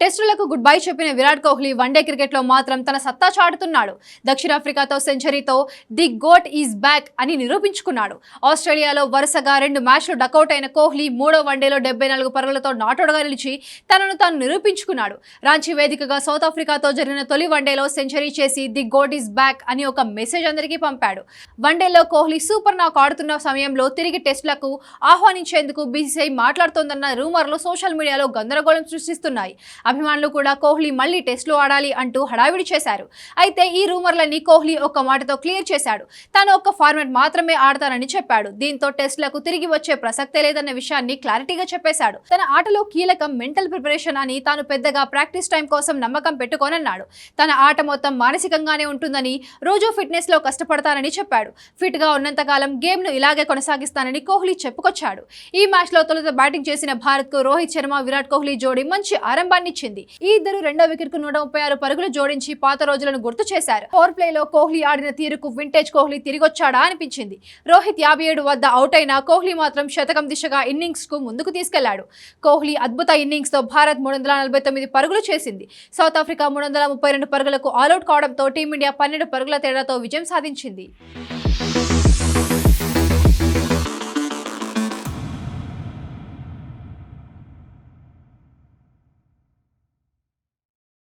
టెస్టులకు good bye చెప్పిన Virat Kohli one day క్రికెట్లో మాత్రం తన సత్తా చాటుతున్నాడు. దక్షిణాఫ్రికాతో సెంచరీతో ది గోట్ ఈజ్ బ్యాక్ అని నిరూపించుకున్నాడు. ఆస్ట్రేలియాలో వరుసగా రెండు మ్యాచ్లు డకౌట్ అయిన కోహ్లీ మూడో వన్డేలో డెబ్బై నాలుగు పరుగులతో నాటోడగా నిలిచి తనను తాను నిరూపించుకున్నాడు. రాంచీ వేదికగా సౌత్ ఆఫ్రికాతో జరిగిన తొలి వన్డేలో సెంచరీ చేసి ది గోట్ ఈజ్ బ్యాక్ అని ఒక మెసేజ్ అందరికీ పంపాడు. వన్డేలో కోహ్లీ సూపర్ నాకు ఆడుతున్న సమయంలో తిరిగి టెస్టులకు ఆహ్వానించేందుకు బీసీసీఐ మాట్లాడుతోందన్న రూమర్లు సోషల్ మీడియాలో గందరగోళం సృష్టిస్తున్నాయి. అభిమానులు కూడా కోహ్లీ మళ్ళీ టెస్టులు ఆడాలి అంటూ హడావిడి చేశారు. అయితే ఈ రూమర్లన్నీ కోహ్లీ ఒక్క మాటతో క్లియర్ చేశాడు. తాను ఒక్క ఫార్మాట్ మాత్రమే ఆడతానని చెప్పాడు. దీంతో టెస్టులకు తిరిగి వచ్చే ప్రసక్తే లేదన్న విషయాన్ని క్లారిటీగా చెప్పేశాడు. తన ఆటలో కీలకం మెంటల్ ప్రిపరేషన్ అని తాను పెద్దగా ప్రాక్టీస్ టైం కోసం నమ్మకం పెట్టుకోనన్నాడు. తన ఆట మొత్తం మానసికంగానే ఉంటుందని రోజు ఫిట్నెస్లో కష్టపడతానని చెప్పాడు. ఫిట్గా ఉన్నంతకాలం గేమ్ను ఇలాగే కొనసాగిస్తానని కోహ్లీ చెప్పుకొచ్చాడు. ఈ మ్యాచ్లో తొలుత బ్యాటింగ్ చేసిన భారత్కు రోహిత్ శర్మ విరాట్ కోహ్లీ జోడీ మంచి ఆరంభాన్ని ఇచ్చింది ఈ ఇద్దరు రెండో వికెట్కు నూట ముప్పై ఆరు పరుగులు జోడించి పాత రోజులను గుర్తు చేశారు. పవర్ ప్లే లో కోహ్లీ ఆడిన తీరుకు వింటేజ్ కోహ్లీ తిరిగొచ్చాడా అనిపించింది. రోహిత్ యాభై ఏడు వద్ద అవుట్ అయిన కోహ్లీ మాత్రం శతకం దిశగా ఇన్నింగ్స్కు ముందుకు తీసుకెళ్ళాడు. కోహ్లీ అద్భుత ఇన్నింగ్స్తో భారత్ మూడు వందల నలభై తొమ్మిది పరుగులు చేసింది. సౌత్ ఆఫ్రికా మూడు వందల ముప్పై రెండు పరుగులకు ఆల్అౌట్ కావడంతో టీమిండియా పన్నెండు పరుగుల తేడాతో విజయం సాధించింది.